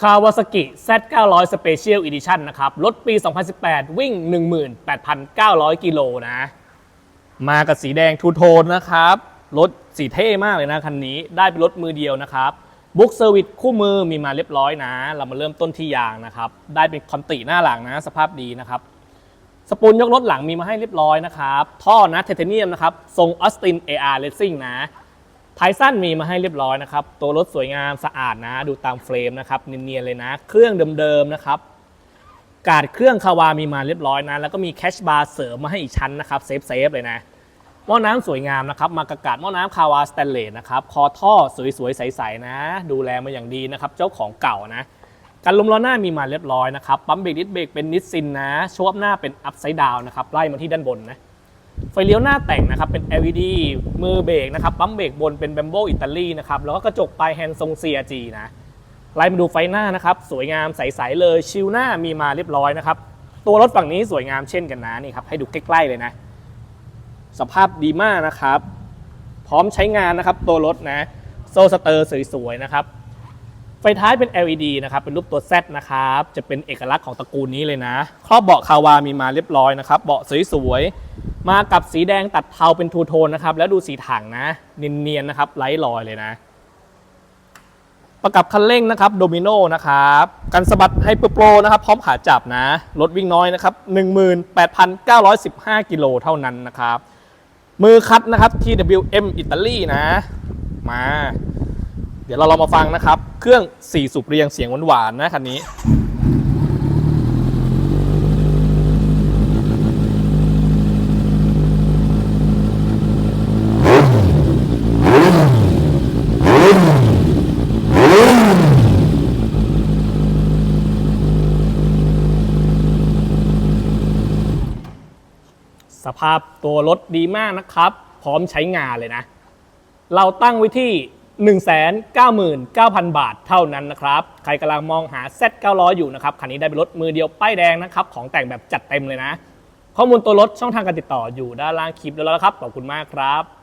Kawasaki Z900 Special Edition นะครับ รถปี 2018 วิ่ง 18,900 กิโลนะ มากับสีแดงทูโทนนะครับ รถสีเท่มากเลยนะคันนี้ ได้เป็นรถมือเดียวนะครับบุ๊กเซอร์วิสคู่มือมีมาเรียบร้อยนะ เรามาเริ่มต้นที่ยางนะครับ ได้เป็นคอนติหน้าหลังนะ สภาพดีนะครับ สปูนยกรถหลังมีมาให้เรียบร้อยนะครับ ท่อนะไทเทเนียมนะครับ ทรงออสติน AR Racing นะ ท้ายสั้นมีมาให้เรียบร้อยนะครับ ตัวรถสวยงามสะอาดนะ ดูตามเฟรมนะครับเนียนๆเลยนะ เครื่องเดิมๆนะครับกาดเครื่องคาวามีมาเรียบร้อยนะ แล้วก็มีแคชบาร์เสริมมาให้อีกชั้นนะครับเซฟเซฟเลยนะหม้อน้ำสวยงามนะครับมากระกาดหม้อน้ำคาวาสแตนเลสนะครับคอท่อสวยๆใสๆนะ ดูแลมาอย่างดีนะครับ เจ้าของเก่านะกันลมล้อหน้ามีมาเรียบร้อยนะครับปั๊มเบรกดิสเบรกเป็นนิสซินนะโชว์อัพหน้าเป็นอัพไซด์ดาวนะครับไล่มาที่ด้านบนนะ ไฟเลี้ยวหน้าแต่งนะครับเป็น LED มือเบรกนะครับปั๊มเบรกบนเป็นแบมโบอิตาลีนะครับแล้วก็กระจกปลายแฮนด์ทรง CRG นะไล่มาดูไฟหน้านะครับสวยงามใสๆเลยชิลหน้ามีมาเรียบร้อยนะครับตัวรถฝั่งนี้สวยงามเช่นกันนะนี่ครับให้ดูใกล้ๆเลยนะ สภาพดีมากนะครับ พร้อมใช้งานนะครับตัวรถนะ โซ่สเตอร์สวยๆนะครับ ไฟท้ายเป็น LED นะครับเป็นรูปตัว Z นะครับจะเป็นเอกลักษณ์ของตระกูลนี้เลยนะครอบเบาะคาวามีมาเรียบร้อยนะครับเบาะสวยๆมากับสีแดงตัดเทาเป็นทูโทนนะครับแล้วดูสีถังนะเนียนๆนะครับไร้รอยเลยนะ ประกับคันเร่งนะครับโดมิโนนะครับกันสะบัดไฮเปอร์โปรนะครับพร้อมขาจับนะรถวิ่งน้อยนะครับ18,915 กิโลเท่านั้นนะครับมือคัดนะครับ TWM อิตาลีนะมา ดี๋ยวเราลองมาฟังนะครับ เครื่อง4สูบเรียงเสียงหวานๆนะคันนี้สภาพตัวรถดีมากนะครับ พร้อมใช้งานเลยนะ เราตั้งไว้ที่ 199,000 บาทเท่านั้นนะครับ ใครกำลังมองหา Z900 อยู่นะครับ คันนี้ได้เป็นรถมือเดียวป้ายแดงนะครับ ของแต่งแบบจัดเต็มเลยนะ ข้อมูลตัวรถช่องทางการติดต่ออยู่ด้านล่างคลิปแล้วนะครับ ขอบคุณมากครับ